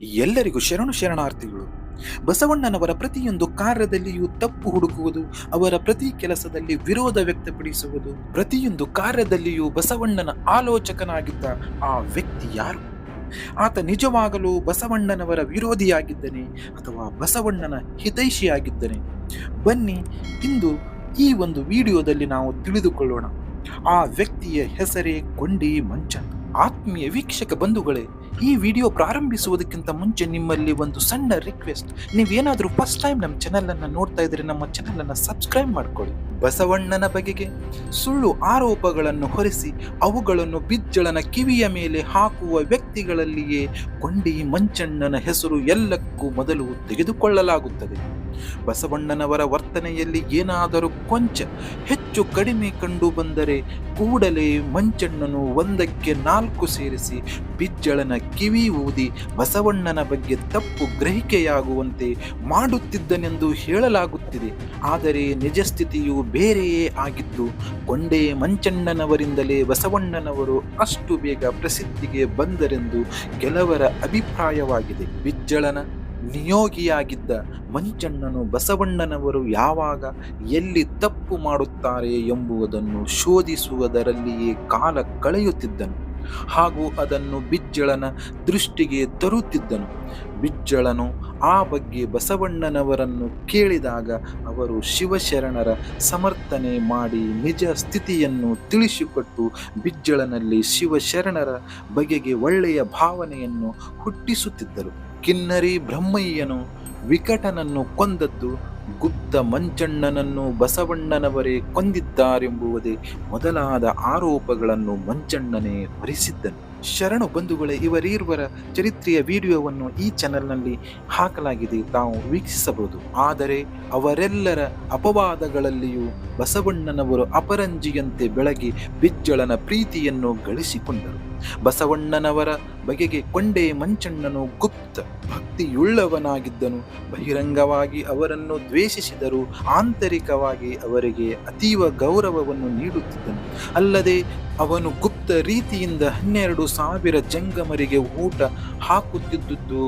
ಎಲ್ಲರಿಗೂ ಶರಣು ಶರಣಾರ್ಥಿಗಳು, ಬಸವಣ್ಣನವರ ಪ್ರತಿಯೊಂದು ಕಾರ್ಯದಲ್ಲಿಯೂ ತಪ್ಪು ಹುಡುಕುವುದು, ಅವರ ಪ್ರತಿ ಕೆಲಸದಲ್ಲಿ ವಿರೋಧ ವ್ಯಕ್ತಪಡಿಸುವುದು, ಪ್ರತಿಯೊಂದು ಕಾರ್ಯದಲ್ಲಿಯೂ ಬಸವಣ್ಣನ ಆಲೋಚಕನಾಗಿದ್ದ ಆ ವ್ಯಕ್ತಿ ಯಾರು? ಆತ ನಿಜವಾಗಲೂ ಬಸವಣ್ಣನವರ ವಿರೋಧಿಯಾಗಿದ್ದನೆ ಅಥವಾ ಬಸವಣ್ಣನ ಹಿತೈಷಿಯಾಗಿದ್ದನೆ? ಬನ್ನಿ ಇಂದು ಈ ಒಂದು ವಿಡಿಯೋದಲ್ಲಿ ನಾವು ತಿಳಿದುಕೊಳ್ಳೋಣ. ಆ ವ್ಯಕ್ತಿಯ ಹೆಸರೇ ಕೊಂಡಿ ಮಂಚನ್. ಆತ್ಮೀಯ ವೀಕ್ಷಕ ಬಂಧುಗಳೇ ಈ ವಿಡಿಯೋ ಪ್ರಾರಂಭಿಸುವುದಕ್ಕಿಂತ ಮುಂಚೆ ನಿಮ್ಮಲ್ಲಿ ಒಂದು ಸಣ್ಣ ರಿಕ್ವೆಸ್ಟ್ ನೀವೇನಾದರೂ ಫಸ್ಟ್ ಟೈಮ್ ನಮ್ಮ ಚಾನೆಲ್ ಅನ್ನ ನೋಡ್ತಾ ಇದ್ರೆ ನಮ್ಮ ಚಾನೆಲ್ ಅನ್ನ ಸಬ್ಸ್ಕ್ರೈಬ್ ಮಾಡ್ಕೊಳ್ಳಿ. ಬಸವಣ್ಣನ ಬಗೆಗೆ ಸುಳ್ಳು ಆರೋಪಗಳನ್ನು ಹೊರಿಸಿ ಅವುಗಳನ್ನು ಬಿಜ್ಜಳನ ಕಿವಿಯ ಮೇಲೆ ಹಾಕುವ ವ್ಯಕ್ತಿಗಳಲ್ಲಿಯೇ ಕೊಂಡಿ ಮಂಚಣ್ಣನ ಹೆಸರು ಎಲ್ಲಕ್ಕೂ ಮೊದಲು ತೆಗೆದುಕೊಳ್ಳಲಾಗುತ್ತದೆ. ಬಸವಣ್ಣನವರ ವರ್ತನೆಯಲ್ಲಿ ಏನಾದರೂ ಕೊಂಚ ಹೆಚ್ಚು ಕಡಿಮೆ ಕಂಡು ಬಂದರೆ ಕೂಡಲೇ ಮಂಚಣ್ಣನು ಒಂದಕ್ಕೆ ನಾಲ್ಕು ಸೇರಿಸಿ ಬಿಜ್ಜಳನ ಕಿವಿ ಊದಿ ಬಸವಣ್ಣನ ಬಗ್ಗೆ ತಪ್ಪು ಗ್ರಹಿಕೆಯಾಗುವಂತೆ ಮಾಡುತ್ತಿದ್ದನೆಂದು ಹೇಳಲಾಗುತ್ತಿದೆ. ಆದರೆ ನಿಜ ಸ್ಥಿತಿಯು ಬೇರೆಯೇ ಆಗಿದ್ದು ಕೊಂಡೇ ಮಂಚಣ್ಣನವರಿಂದಲೇ ಬಸವಣ್ಣನವರು ಅಷ್ಟು ಬೇಗ ಪ್ರಸಿದ್ಧಿಗೆ ಬಂದರೆಂದು ಕೆಲವರ ಅಭಿಪ್ರಾಯವಾಗಿದೆ. ಬಿಜ್ಜಳನ ನಿಯೋಗಿಯಾಗಿದ್ದ ಮಂಚಣ್ಣನು ಬಸವಣ್ಣನವರು ಯಾವಾಗ ಎಲ್ಲಿ ತಪ್ಪು ಮಾಡುತ್ತಾರೆ ಎಂಬುದನ್ನು ಶೋಧಿಸುವುದರಲ್ಲಿಯೇ ಕಾಲ ಕಳೆಯುತ್ತಿದ್ದನು. ಹಾಗೂ ಅದನ್ನು ಬಿಜ್ಜಳನ ದೃಷ್ಟಿಗೆ ತರುತ್ತಿದ್ದನು. ಬಿಜ್ಜಳನು ಆ ಬಗ್ಗೆ ಬಸವಣ್ಣನವರನ್ನು ಕೇಳಿದಾಗ ಅವರು ಶಿವಶರಣರ ಸಮರ್ಥನೆ ಮಾಡಿ ನಿಜ ಸ್ಥಿತಿಯನ್ನು ತಿಳಿಸಿಕೊಟ್ಟು ಬಿಜ್ಜಳನಲ್ಲಿ ಶಿವಶರಣರ ಬಗೆಗೆ ಒಳ್ಳೆಯ ಭಾವನೆಯನ್ನು ಹುಟ್ಟಿಸುತ್ತಿದ್ದರು. ಕಿನ್ನರಿ ಬ್ರಹ್ಮಯ್ಯನು ವಿಕಟನನ್ನು ಕೊಂದದ್ದು ಗುಪ್ತ ಮಂಚಣ್ಣನನ್ನು ಬಸವಣ್ಣನವರೇ ಕೊಂದಿದ್ದಾರೆಂಬುವುದೇ ಮೊದಲಾದ ಆರೋಪಗಳನ್ನು ಮಂಚಣ್ಣನೇ ಹೊರಿಸಿದ್ದನು. ಶರಣು ಬಂಧುಗಳೇ, ಇವರೀರ್ವರ ಚರಿತ್ರೆಯ ವಿಡಿಯೋವನ್ನು ಈ ಚಾನೆಲ್ನಲ್ಲಿ ಹಾಕಲಾಗಿದೆ, ತಾವು ವೀಕ್ಷಿಸಬಹುದು. ಆದರೆ ಅವರೆಲ್ಲರ ಅಪವಾದಗಳಲ್ಲಿಯೂ ಬಸವಣ್ಣನವರು ಅಪರಂಜಿಯಂತೆ ಬೆಳಗಿ ಬಿಜ್ಜಳನ ಪ್ರೀತಿಯನ್ನು ಗಳಿಸಿಕೊಂಡರು. ಬಸವಣ್ಣನವರ ಬಗೆಗೆ ಕೊಂಡೆ ಮಂಚಣ್ಣನು ಗುಪ್ತ ಭಕ್ತಿಯುಳ್ಳವನಾಗಿದ್ದನು. ಬಹಿರಂಗವಾಗಿ ಅವರನ್ನು ದ್ವೇಷಿಸಿದರೂ ಆಂತರಿಕವಾಗಿ ಅವರಿಗೆ ಅತೀವ ಗೌರವವನ್ನು ನೀಡುತ್ತಿದ್ದನು. ಅಲ್ಲದೆ ಅವನು ಗುಪ್ತ ರೀತಿಯಿಂದ ಹನ್ನೆರಡು ಸಾವಿರ ಜಂಗಮರಿಗೆ ಊಟ ಹಾಕುತ್ತಿದ್ದುದು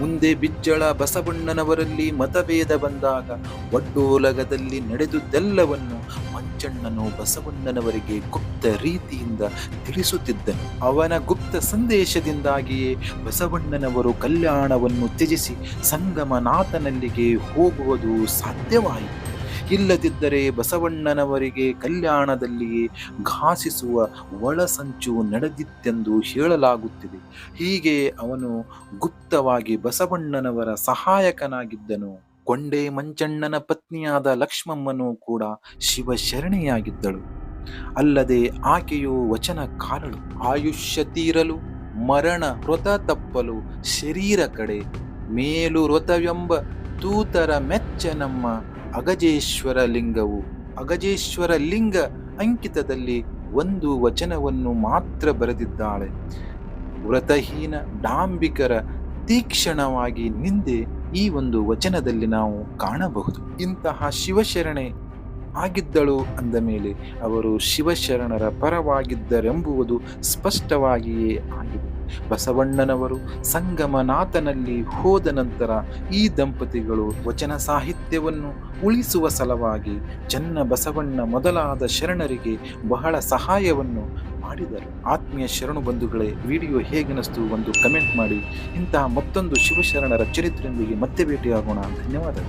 ಮುಂದೆ ಬಿಜ್ಜಳ ಬಸವಣ್ಣನವರಲ್ಲಿ ಮತಭೇದ ಬಂದಾಗ ಒಡ್ಡೋಲಗದಲ್ಲಿ ನಡೆದುದೆಲ್ಲವನ್ನು ಮಂಚಣ್ಣನು ಬಸವಣ್ಣನವರಿಗೆ ಗುಪ್ತ ರೀತಿಯಿಂದ ತಿಳಿಸುತ್ತಿದ್ದನು. ಅವನ ಗುಪ್ತ ಸಂದೇಶದಿಂದಾಗಿಯೇ ಬಸವಣ್ಣನವರು ಕಲ್ಯಾಣವನ್ನು ತ್ಯಜಿಸಿ ಸಂಗಮನಾಥನಲ್ಲಿಗೆ ಹೋಗುವುದು ಸಾಧ್ಯವಾಯಿತು. ಇಲ್ಲದಿದ್ದರೆ ಬಸವಣ್ಣನವರಿಗೆ ಕಲ್ಯಾಣದಲ್ಲಿಯೇ ಘಾಸಿಸುವ ಒಳಸಂಚು ನಡೆದಿತ್ತೆಂದು ಹೇಳಲಾಗುತ್ತಿದೆ. ಹೀಗೆ ಅವನು ಗುಪ್ತವಾಗಿ ಬಸವಣ್ಣನವರ ಸಹಾಯಕನಾಗಿದ್ದನು. ಕೊಂಡೆ ಮಂಚಣ್ಣನ ಪತ್ನಿಯಾದ ಲಕ್ಷ್ಮಮ್ಮನು ಕೂಡ ಶಿವಶರಣೆಯಾಗಿದ್ದಳು. ಅಲ್ಲದೆ ಆಕೆಯು ವಚನಕಾರಳು. ಆಯುಷ್ಯ ತೀರಲು, ಮರಣ ವ್ರತ ತಪ್ಪಲು, ಶರೀರ ಕಡೆ ಮೇಲು ವ್ರತವೆಂಬ ತೂತರ ಮೆಚ್ಚ ನಮ್ಮ ಅಗಜೇಶ್ವರ ಲಿಂಗವು. ಅಗಜೇಶ್ವರ ಲಿಂಗ ಅಂಕಿತದಲ್ಲಿ ಒಂದು ವಚನವನ್ನು ಮಾತ್ರ ಬರೆದಿದ್ದಾಳೆ. ವ್ರತಹೀನ ಡಾಂಬಿಕರ ತೀಕ್ಷಣವಾಗಿ ನಿಂದೆ ಈ ಒಂದು ವಚನದಲ್ಲಿ ನಾವು ಕಾಣಬಹುದು. ಇಂತಹ ಶಿವಶರಣೆ ಆಗಿದ್ದಳು ಅಂದ ಮೇಲೆ ಅವರು ಶಿವಶರಣರ ಪರವಾಗಿದ್ದರೆಂಬುವುದು ಸ್ಪಷ್ಟವಾಗಿಯೇ ಆಗಿದೆ. ಬಸವಣ್ಣನವರು ಸಂಗಮನಾಥನಲ್ಲಿ ಹೋದ ನಂತರ ಈ ದಂಪತಿಗಳು ವಚನ ಸಾಹಿತ್ಯವನ್ನು ಉಳಿಸುವ ಸಲುವಾಗಿ ಚನ್ನ ಬಸವಣ್ಣ ಮೊದಲಾದ ಶರಣರಿಗೆ ಬಹಳ ಸಹಾಯವನ್ನು ಮಾಡಿದರು. ಆತ್ಮೀಯ ಶರಣು ಬಂಧುಗಳೇ, ವಿಡಿಯೋ ಹೇಗನಿಸ್ತು ಒಂದು ಕಮೆಂಟ್ ಮಾಡಿ. ಇಂತಹ ಮತ್ತೊಂದು ಶಿವಶರಣರ ಚರಿತ್ರೆಯೊಂದಿಗೆ ಮತ್ತೆ ಭೇಟಿಯಾಗೋಣ. ಧನ್ಯವಾದಗಳು.